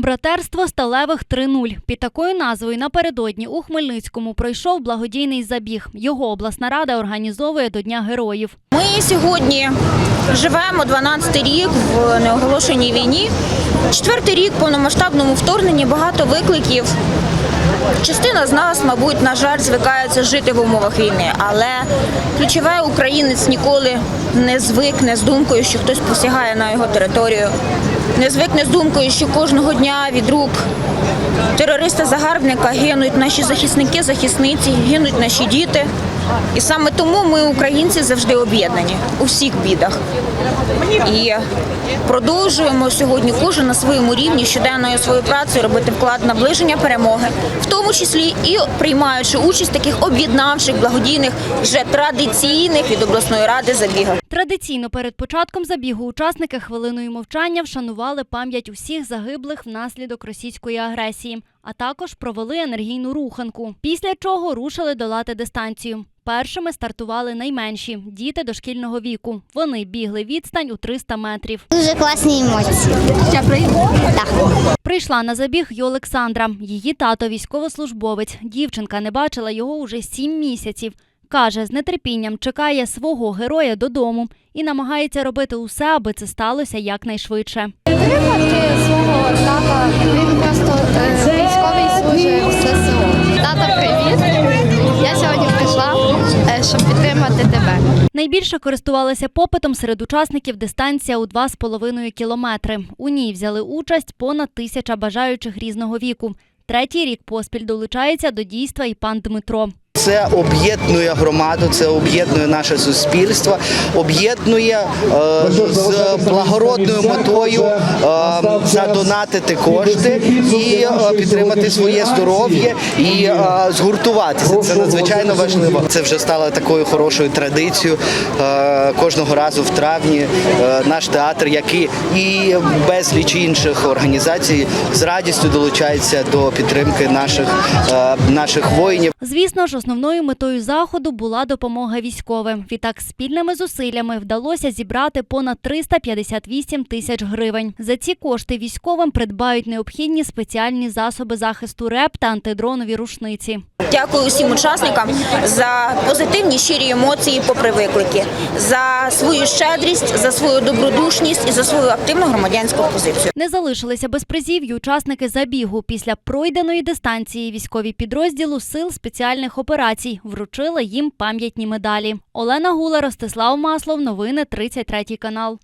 Братерство сталевих 3.0. Під такою назвою напередодні у Хмельницькому пройшов благодійний забіг. Його обласна рада організовує до Дня героїв. Ми сьогодні живемо 12-й рік в неоголошеній війні. Четвертий рік повномасштабному вторгненні багато викликів. Частина з нас, мабуть, на жаль, звикається жити в умовах війни, але ключове українець ніколи не звикне з думкою, що хтось посягає на його територію, не звикне з думкою, що кожного дня від рук терориста-загарбника гинуть наші захисники, захисниці, гинуть наші діти. І саме тому ми, українці, завжди об'єднані у всіх бідах. І продовжуємо сьогодні кожен на своєму рівні щоденною своєю працею робити вклад наближення перемоги, в тому числі і приймаючи участь в таких об'єднавчих благодійних вже традиційних від обласної ради забігах. Традиційно перед початком забігу учасники хвилиною мовчання вшанували пам'ять усіх загиблих внаслідок російської агресії, а також провели енергійну руханку. Після чого рушили долати дистанцію. Першими стартували найменші діти дошкільного віку. Вони бігли відстань у 300 метрів. Дуже класні емоції. Ще Так. Прийшла на забіг й Олександра. Її тато військовослужбовець. Дівчинка не бачила його уже сім місяців. Каже, з нетерпінням чекає свого героя додому і намагається робити усе, аби це сталося якнайшвидше. підтримати свого тата. Він просто Найбільше користувалася попитом серед учасників дистанція у 2,5 кілометри. У ній взяли участь понад тисяча бажаючих різного віку. Третій рік поспіль долучається до дійства і пан Дмитро. Це об'єднує громаду, це об'єднує наше суспільство, об'єднує е, з благородною метою е, задонатити кошти і е, підтримати своє здоров'я і е, згуртуватися. Це надзвичайно важливо. Це вже стало такою хорошою традицією. Е, кожного разу в травні е, наш театр, як і, і безліч інших організацій, з радістю долучається до підтримки наших, е, наших воїнів. Звісно ж, основною метою заходу була допомога військовим. Відтак, спільними зусиллями вдалося зібрати понад 358 тисяч гривень. За ці кошти військовим придбають необхідні спеціальні засоби захисту РЕП та антидронові рушниці. Дякую усім учасникам за позитивні щирі емоції, попри виклики, за свою щедрість, за свою добродушність і за свою активну громадянську позицію. Не залишилися без призів й учасники забігу. Після пройденої дистанції військові підрозділу сил спеціальних операцій вручили їм пам'ятні медалі. Олена Гула, Ростислав Маслов. Новини 33 канал.